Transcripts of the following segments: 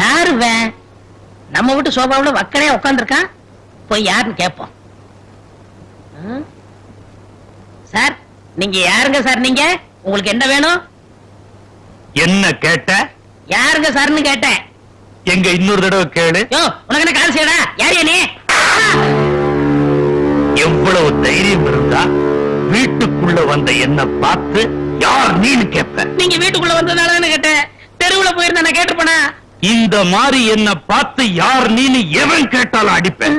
யாரு இவன்? நம்ம வீட்டு சோபாவுல வக்கனே உட்காந்துருக்கான் போய் யாருன்னு கேட்போம்? சார் நீங்க யாருங்க சார் நீங்க? உங்களுக்கு என்ன வேணும்? என்ன கேட்ட? யாருங்க சார்னு கேட்டேன். எங்க இன்னொரு தடவை கேளு. உனக்கு என்ன கால் செய்யடா யார் நீ? எவ்வளவு தைரியம் இருந்தா வீட்டுக்குள்ள வந்த என்ன பார்த்து யார் நீன்னு கேட்ப? நீங்க வீட்டுக்குள்ள வந்ததுனால தானே கேட்டேன். தெருவுல போயிருந்தா நான் கேட்டுப்பேனா இந்த மாதிரி என்ன பார்த்து யார் நீன்னு எவன் கேட்டாலும் அடிப்பேன்.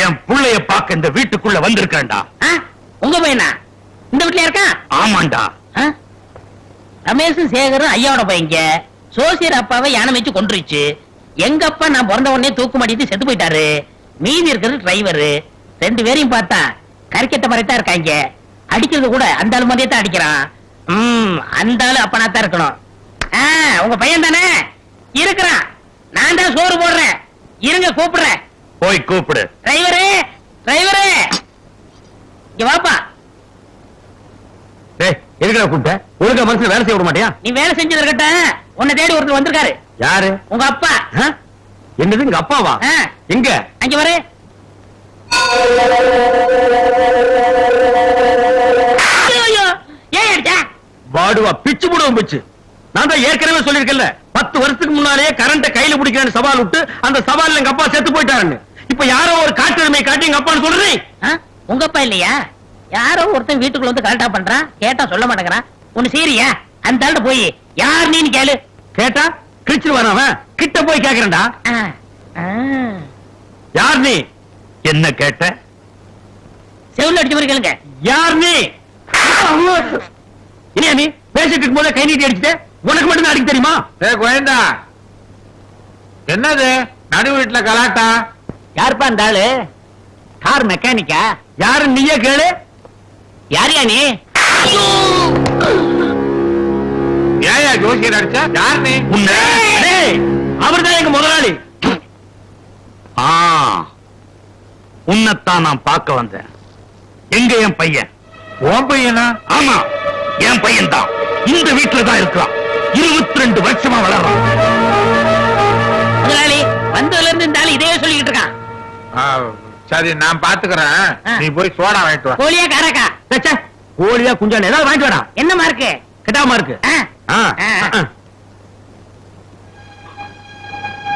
என் புள்ளைய பார்க்க இந்த வீட்டுக்குள்ள வந்திருக்கேன்டா? உங்க பையனா? இந்த வீட்ல இருக்கான் ஆமாண்டா. ஆ? ரமேஷும் சேகரும் ஐயாவோட பையங்க சோசியர் அப்பாவை யானை வச்சு கொண்டுருச்சு எங்க அப்பா நான் பிறந்த உடனே தூக்கு மாட்டிட்டு செத்து போயிட்டாரு. மீதி இருக்கிறது டிரைவரு ரெண்டு பேரையும் பார்த்தா கறிக்கட்ட மாதிரி தான் இருக்காங்க. அடிக்கிறது கூட அந்த ஆளு மாதிரியே தான் அடிக்கிறான். ம் அந்த ஆளு அப்பனா தான் இருக்கணும். ஆ, உங்க பையன் தானே? இருக்கிறான். நான் தான் சோறு போடுறேன். இருங்க கூப்பிடுறேன். போய் கூப்பிடு. Driver driver. இங்க வாப்பா. எதுக்குடா கூப்பிட்ட? ஒழுங்கா மனசுல வேலை செய்ய விட மாட்டியா? நீ வேலை செஞ்சது இருக்கட்டும். உன்னை தேடி ஒருத்தர் வந்திருக்காரு. யாரு? உங்க அப்பா? என்னது எங்க அப்பாவா? எங்க? அங்க வரு. வாடுவா பிச்சு போடுவோம் பிச்சு. நான் தான் ஏற்கனவே சொல்லிருக்கேன்ல பத்து வருஷத்துக்கு முன்னாலேயே கரண்ட கையில பிடிக்கிறேன்னு சவால் விட்டு அந்த சவால்ல எங்க அப்பா செத்து போயிட்டாருன்னு. இப்ப யாரோ ஒரு காட்டுரிமை காட்டி எங்க அப்பான்னு சொல்றேன் உங்க அப்பா இல்லையா? யாரோ ஒருத்தன் வீட்டுக்குள்ள வந்து கரெக்டா பண்றான் கேட்டா சொல்ல மாட்டேங்கிறான். ஒண்ணு சீரியா அந்த ஆள்கிட்ட போய் யார் நீன்னு கேளு. கேட்டா கிழிச்சிருவான் அவன்? கிட்ட போய் கேக்குறேன்டா. யார் நீ? என்ன கேட்ட? செவுல்ல அடிச்ச மாதிரி கேளுங்க. யார் நீ இனியா நீ பேசிட்டு இருக்கும் போது கை நீட்டி அடிச்சுட்டு. உனக்கு மட்டும் அடிக்க தெரியுமா? ஏ கோயந்தா. என்னது? நடு வீட்டுல கலாட்டா? யாருப்பா அந்த ஆளு? கார் மெக்கானிக்கா யாரு நீயே கேளு. யாரியா நீ? ஏயா ஜோசியர் அடிச்சா? யார் நீ? அவர்தான் எங்க முதலாளி. ஆ. உன்னைத்தான் நான் பார்க்க வந்தேன். எங்க என் பையன்? உன் பையனா? ஆமா என் பையன் தான் இந்த வீட்டுல தான் இருக்கிறான். இருபத்தி ரெண்டு வருஷமா வளர்றான். முதலாளி வந்ததுல இருந்து இந்த ஆளு இதே சொல்லிக்கிட்டு இருக்கான். சரி நான் பாத்துக்கிறேன். நீ போய் சோடா வாங்கிட்டு வா. கோழியா காராக்கா? ச்சே, ச்சே, கோழியா குஞ்சான ஏதாவது வாங்கிட்டு வாடா. என்னமா இருக்கு கிட்டாம இருக்கு ஆ, ஆ, ஆ. ஆ.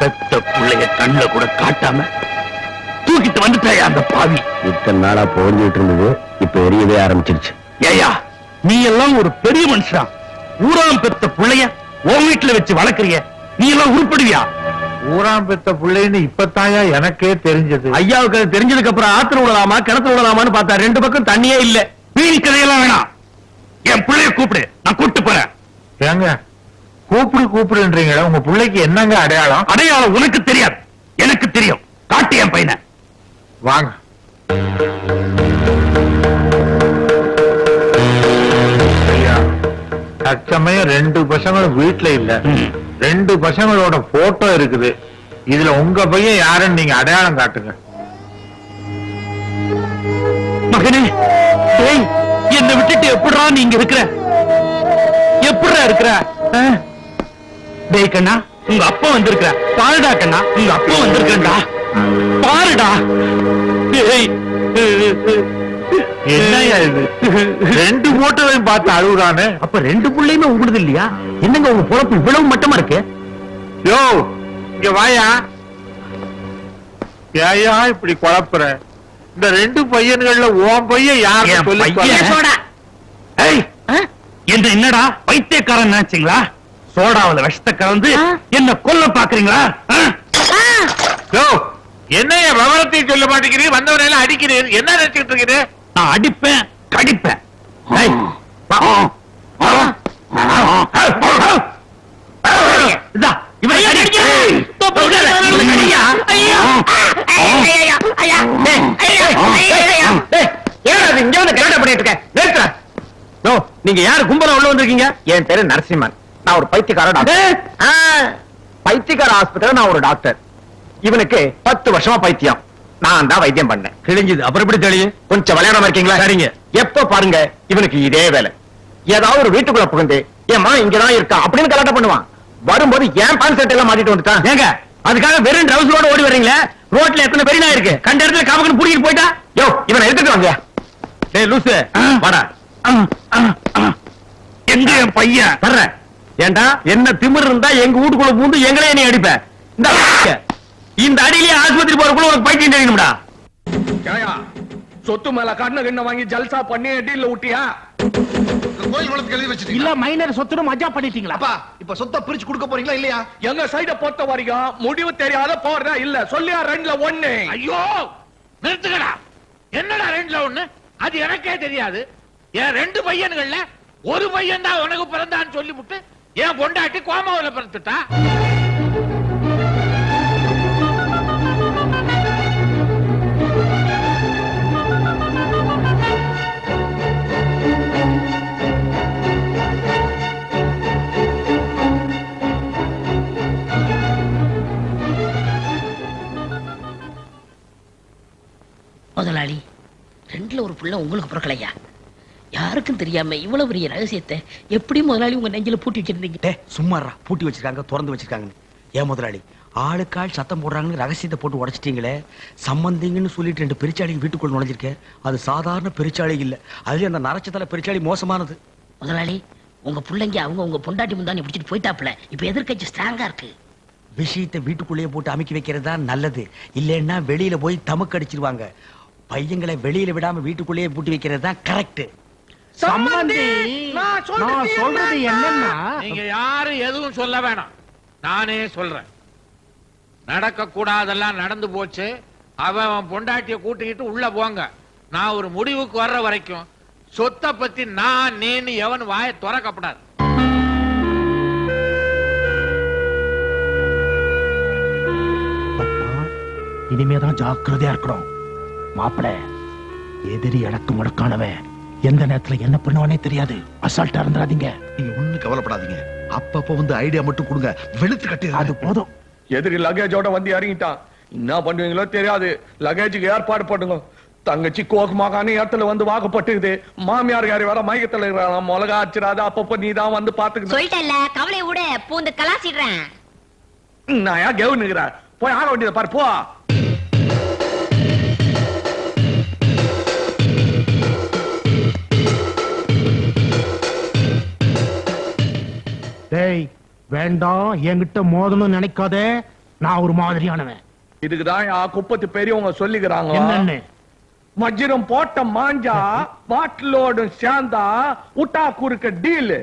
பெத்த புள்ளைய கண்ணுல கூட காட்டாம தூக்கிட்டு வந்துட்டாயா அந்த பாவி? இத்தனை நாளா புகஞ்சிட்டு இருந்தது இப்ப எரியவே ஆரம்பிச்சிருச்சு. ஏயா நீ எல்லாம் ஒரு பெரிய மனுஷன்? ஊராம் பெத்த புள்ளைய உன் வீட்டுல வச்சு வளர்க்கறிய? நீ எல்லாம் உருப்படுவியா? ஊராம் பெத்த பிள்ளைன்னு இப்பத்தாயா எனக்கே தெரிஞ்சது. ஐயாவுக்கு அது தெரிஞ்சதுக்கு அப்புறம் ஆத்துல விடலாமா கிணத்துல விடலாமான்னு பார்த்தா ரெண்டு பக்கம் தண்ணியே இல்ல. வீண் கதையெல்லாம் வேணாம். என் பிள்ளைய கூப்பிடு நான் கூப்பிட்டு போறேன். ஏங்க கூப்பிடு கூப்பிடுன்றீங்களா உங்க பிள்ளைக்கு என்னங்க அடையாளம்? அடையாளம் உனக்கு தெரியாது. எனக்கு தெரியும். காட்டு என் பையனை. வாங்க. தற்சமயம் ரெண்டு பசங்களும் வீட்டுல இல்ல. ரெண்டு பசங்களோட போட்டோ இருக்குது. இதுல உங்க பையன் யாருன்னு நீங்க அடையாளம் காட்டுங்க. மகனே என்னை விட்டுட்டு எப்படிடா நீங்க இருக்கிற? எப்படிடா இருக்கிற? டேய் கண்ணா உங்க அப்பா வந்திருக்கிற பாருடா கண்ணா உங்க அப்பா வந்திருக்கா பாருடா. இது? ரெண்டு போட்டோவையும் பார்த்து அழுகுறானே? அப்ப ரெண்டு புள்ளையுமே உங்களுது இல்லையா? என்னங்க உங்க பொழப்பு இவ்வளவு மட்டமா இருக்கு? யோ இங்க வாயா. ஏயா இப்படி குழப்புற. இந்த ரெண்டு பையன்கள்ல உன் பையன் யாரு சொல்லி? என்ன என்னடா? பைத்தியக்காரன் நினைச்சீங்களா? சோடாவுல விஷத்தை கலந்து? என்ன கொல்ல பாக்குறீங்களா ஆ? ஆ, யோ என்னய்யா விவரத்தையும் சொல்ல மாட்டேங்கிறீங்க? வந்தவனையெல்லாம் அடிக்கிறீர் என்ன நினைச்சுக்கிட்டு இருக்கிறீர் நான் அடிப்பேன் கடிப்பேன். நீங்க யாரு கும்பலா உள்ள வந்திருக்கீங்க? என் பேரு நரசிம்மன். நான் ஒரு பைத்தியக்கார டாக்டர். பைத்தியக்கார ஆஸ்பத்திரியில நான் ஒரு டாக்டர். இவனுக்கு பத்து வருஷமா பைத்தியம். நான் தான் வைத்தியம் பண்ணேன். கிழிஞ்சது அப்புறம் எப்படி தெரியும் கொஞ்சம் விளையாடாம இருக்கீங்களா? சரிங்க. எப்ப பாருங்க இவனுக்கு இதே வேலை. ஏதாவது ஒரு வீட்டுக்குள்ள புகுந்து ஏமா இங்கதான் இருக்கா? அப்படின்னு கலாட்டம் பண்ணுவான். வரும்போது ஏன் பேண்ட் ஷர்ட் எல்லாம் மாட்டிட்டு வந்துட்டான் ஏங்க அதுக்காக வெறும் ட்ரவுசரோட ஓடி வர்றீங்களே? ரோட்ல எத்தனை பெரிய நாய் இருக்கு? கண்ட இடத்துல கவக்கன்னு புடிக்கிட்டு போயிட்டா? யோ இவனை எடுத்துட்டு வாங்க. டேய் லூசு வாடா. எங்க என் பையன்? வர்றேன். ஏண்டா என்ன திமிர் இருந்தா எங்க வீட்டுக்குள்ள பூந்து எங்களே நீ அடிப்ப? இந்த இந்த அடியிலே ஆஸ்பத்திரி போறதுக்குள்ள உனக்கு பைத்தியம் தெரியணும்டா சொத்து மேல கண்ணு கண்ண வாங்கி ஜல்சா பண்ணி டீல்ல விட்டியா கோயில் குளத்துக்கு எழுதி வச்சிட்டீங்க இல்ல மைனர் சொத்துன்னு மஜா பண்ணிட்டீங்களா? அப்பா இப்ப சொத்தை பிரிச்சு கொடுக்க போறீங்களா இல்லையா? எங்க சைட பொறுத்த வரைக்கும் முடிவு தெரியாத போறதா இல்ல. சொல்லியா ரெண்டுல ஒண்ணு. ஐயோ நிறுத்துக்கடா என்னடா ரெண்டுல ஒண்ணு? அது எனக்கே தெரியாது. என் ரெண்டு பையன்கள்ல ஒரு பையன் தான் உனக்கு பிறந்தான்னு சொல்லிவிட்டு என் பொண்டாட்டி கோமாவில பிறந்துட்டா? புள்ள உங்களுக்கு பிறக்கலையா யாருக்கும் தெரியாம இவ்வளவு பெரிய ரகசியத்தை எப்படி முதலாளி உங்க நெஞ்சில பூட்டி வச்சிருந்தீங்க? டே சும்மாறா. பூட்டி வச்சிருக்காங்க திறந்து வச்சிருக்காங்க ஏன் முதலாளி? ஆளுக்காள் சத்தம் போடுறாங்கன்னு ரகசியத்தை போட்டு உடைச்சிட்டீங்களே. சம்பந்திங்கன்னு சொல்லிட்டு ரெண்டு பெருச்சாளிங்க வீட்டுக்குள்ள நுழைஞ்சிருக்கேன் அது சாதாரண பெருச்சாளி இல்ல. அதுலயும் அந்த நரச்சத்தல பெருச்சாளி மோசமானது. முதலாளி உங்க பிள்ளைங்க அவங்க உங்க பொண்டாட்டி முந்தானி பிடிச்சிட்டு போயிட்டாப்ல இப்ப எதிர்க்கட்சி ஸ்ட்ராங்கா இருக்கு. விஷயத்தை வீட்டுக்குள்ளேயே போட்டு அமைக்கி வைக்கிறது தான் நல்லது. இல்லைன்னா வெளியில போய் தமக்கு அடிச்சிருவாங்க. பையங்களை வெளியில விடாம வீட்டுக்குள்ளேயே பூட்டி வைக்கிறது தான் கரெக்ட் சம்பந்தி நான் சொல்றது என்னன்னா நீங்க யாரும் எதுவும் சொல்ல வேணாம். நானே சொல்றேன். நடக்க கூடாதெல்லாம் நடந்து போச்சு. அவன் அவன் பொண்டாட்டிய கூட்டிக்கிட்டு உள்ள போங்க. நான் ஒரு முடிவுக்கு வர்ற வரைக்கும் சொத்தை பத்தி நான் நீன்னு எவன் வாயை திறக்கப்படாது. இனிமேதான் ஜாக்கிரதையா இருக்கணும். மாப்பிள எதிரி அடக்கு முடக்கானவன் எந்த நேரத்துல என்ன பண்ணுவானே தெரியாது. அசால்ட்டா இருந்துடாதீங்க நீங்க ஒண்ணு கவலைப்படாதீங்க. அப்பப்ப வந்து ஐடியா மட்டும் கொடுங்க. வெளுத்து கட்டி அது போதும். எதிரி லகேஜோட வந்து இறங்கிட்டான். என்ன பண்ணுவீங்களோ தெரியாது. லகேஜுக்கு ஏற்பாடு பண்ணுங்க. தங்கச்சி கோகமாகான இடத்துல வந்து வாக்கப்பட்டுக்குது மாமியார் யாரு வேற மயக்கத்துல இருக்கிறான்? மிளகா அடிச்சிடாத. அப்பப்ப நீ தான் வந்து பாத்துக்கணும் சொல்லிட்டேன்ல. கவலை விட. பூந்து கலாசிடுறேன் நான் ஏன் கெவுனுங்கிற போய் ஆக வேண்டியதை பாரு போ. டேய் வேண்டாம் என்கிட்ட மோதணும்னு நினைக்காதே. நான் ஒரு மாதிரியானவன். இதுக்குதான் யா குப்பத்து பெரியவங்க சொல்லிக்கிறாங்க என்னன்னு? மஜ்ரம் போட்ட மாஞ்சா பாட்டிலோடு சேர்ந்தா உட்டா குறுக்க டீல்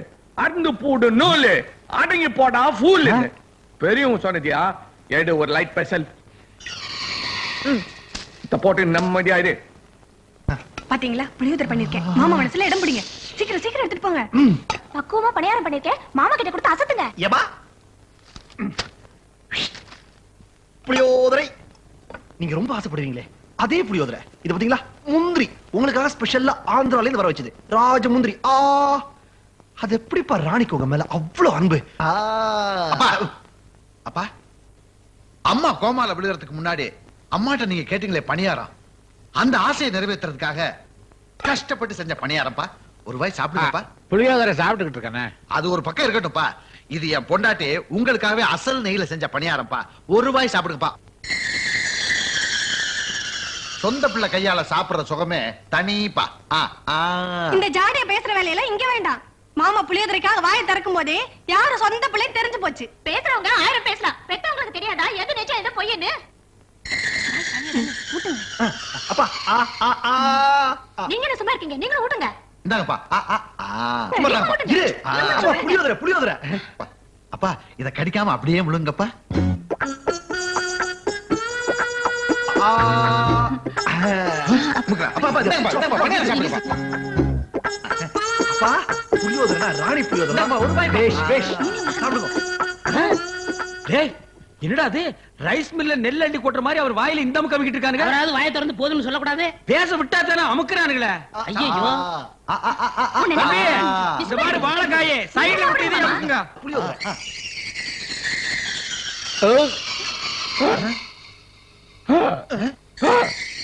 அருந்து பூடு நூலு அடங்கி போடா ஃபூல். பெரியவங்க சொன்னதியா? எடு ஒரு லைட் ஸ்பெஷல் இத போட்டு நிம்மதியா இரு. பாத்தீங்களா? புளியோதரை பண்ணிருக்கேன் மாமா மனசுல இடம் பிடிங்க. சீக்கிரம் சீக்கிரம் எடுத்துட்டு போங்க. பக்குவமா பணியாரம் பண்ணிருக்கேன். மாமா கிட்ட கொடுத்து அசத்துங்க. ஏபா. புளியோதரை. நீங்க ரொம்ப ஆசைப்படுவீங்களே. அதே புளியோதரை. இது பாத்தீங்களா? முந்திரி. உங்களுக்காக ஸ்பெஷல்லா ஆந்திரால இருந்து வர வச்சது. ராஜ முந்திரி. ஆ. அது எப்படிப்பா ராணிக்கு உங்க மேல அவ்வளவு அன்பு? அப்பா. அப்பா. அம்மா கோமால விழுகிறதுக்கு முன்னாடி அம்மாட்ட நீங்க கேட்டீங்களே பணியாரம். அந்த ஆசையை நிறைவேற்றுறதுக்காக கஷ்டப்பட்டு செஞ்ச பணியாரம்ப்பா. ஒரு வாய் சாப்பிடுங்கப்பா. புளியோதரை சாப்பிட்டுக்கிட்டு இருக்கேனே. அது ஒரு பக்கம் இருக்கட்டும்ப்பா. இது என் பொண்டாட்டி உங்களுக்காகவே அசல் நெய்ல செஞ்ச பணியாரம்ப்பா. ஒரு வாய் சாப்பிடுங்கப்பா. சொந்த பிள்ளை கையால சாப்பிடுற சுகமே தனிப்பா. ஆ, ஆ. இந்த ஜாடிய பேசுற வேலையெல்லாம் இங்க வேண்டாம். மாமா புளியோதரைக்காக வாயை திறக்கும் போதே யாரும் சொந்த பிள்ளை தெரிஞ்சு போச்சு. பேசுறவங்க ஆயிரம் பேசலாம். பெத்தவங்களுக்கு தெரியாதா? எது நிஜம் எது பொய்யன்னு அப்பா ஆ, ஆ, ஆ, ஆ. நீங்க என்ன சும்மா இருக்கீங்க. நீங்களும் ஊட்டுங்க. இந்தாங்கப்பா. புளியோதரை புளியோதரை. அப்பா இத கடிக்காம அப்படியே முழுங்கப்பா. புளியோதரைனா ராணி புளியோதரை பேஷ், பேஷ். சாப்பிடுங்க. என்னடா அது ரைஸ் மில்ல நெல் அண்டி கொட்டுற மாதிரி அவர் வாயில இந்த அமுக்கு அமுக்கிட்டு இருக்கானுங்க அவராவது வாயை திறந்து போதும்னு சொல்லக்கூடாது பேச விட்டா தானே அமுக்குறானுங்களே ஐயோ. இந்த மாதிரி வாழைக்காயே சைடுல விட்டு இதை அமுக்குங்க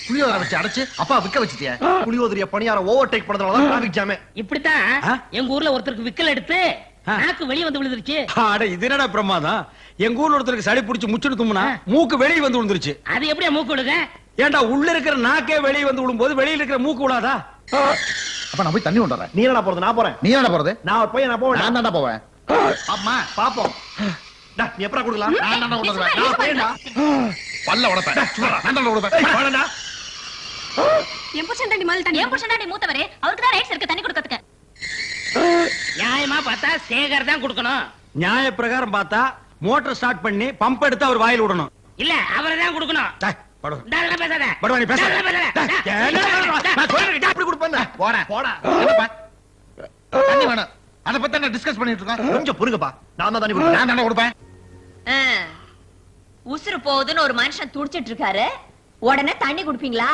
புளியோதரை வச்சு அடைச்சு அப்பா விக்க வச்சுட்டிய புளியோதரிய பணியாரம் ஓவர்டேக் பண்ணதுனால தான் டிராபிக் ஜாமே இப்படித்தான்? எங்க ஊர்ல ஒருத்தருக்கு விக்கல் எடுத்து. நாக்கு வெளிய வந்து விழுந்துருச்சு. அட இது என்னடா பிரமாதம்? எங்க ஊர்ல ஒருத்தருக்கு சளி பிடிச்சு முச்சுட்டு தும்முனா மூக்கு வெளியே வந்து விழுந்துருச்சு. அது எப்படியா மூக்கு விழுக? ஏன்டா உள்ள இருக்கிற நாக்கே வெளியே வந்து விழும்போது வெளியில இருக்கிற மூக்கு விழாதா? அப்ப நான் போய் தண்ணி கொண்டு வரேன். நீ என்னடா போறது? நான் போறேன். நீ என்ன போறது? நான் ஒரு பையன் நான் போவேன் நான் தான்டா போவேன். அம்மா பாப்போம். நீ எப்படா கொடுக்கலாம்? நான் தான்டா வருவேன். நான் பையன்டா பல்ல உடப்பேன். நான் தான்டா உடப்பேன். வாடா. என் புருஷன் தாண்டி முதல்ல தண்ணி என் புருஷன் தாண்டி மூத்தவரே. அவருக்கு தான் ரைட்ஸ் இருக்கு தண்ணி கொடுக்கறதுக்கு. நியாயமா பார்த்தா சேகர் தான் கொடுக்கணும். நியாய பிரகாரம் பார்த்தா மோட்டார் ஸ்டார்ட் பண்ணி பம்ப் எடுத்து அவர் வாயில் விடணும். இல்ல அவரை தான் கொடுக்கணும். அத பத்தி என்ன டிஸ்கஸ் பண்ணிட்டு இருக்கோம்? கொஞ்சம் பொறுங்கப்பா. நான் தான் நான் தானே கொடுப்பேன். உசுறு போகுதுன்னு ஒரு மனுஷன் துடிச்சிட்டு இருக்காரு. உடனே தண்ணி குடுப்பீங்களா?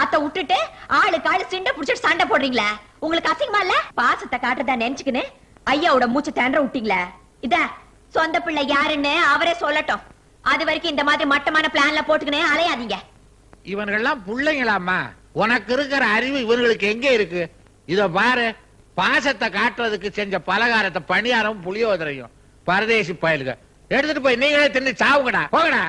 அத்தை விட்டுட்டு ஆளுக்கு ஆளு சிண்ட புடிச்சிட்டு சண்டை போடுறீங்களே? உங்களுக்கு அசிங்கமா இல்ல? பாசத்தை காட்டுறதா நினைச்சுக்கின்னு ஐயாவோட மூச்சு திணற விட்டீங்களே? இத சொந்த பிள்ளை யாருன்னு அவரே சொல்லட்டும். அது வரைக்கும் இந்த மாதிரி மட்டமான பிளான்ல போட்டுக்கினே அலையாதீங்க. இவன்கள்லாம் பிள்ளைங்களாமா உனக்கு இருக்கிற அறிவு இவங்களுக்கு எங்க இருக்கு? இத பாரு பாசத்தை காட்டுறதுக்கு செஞ்ச பலகாரத்தை பணியாரம் புளியோதரையும். பரதேசி பயலுக. எடுத்துட்டு போய் நீங்களே தின்னு சாவுங்கடா. போங்கடா.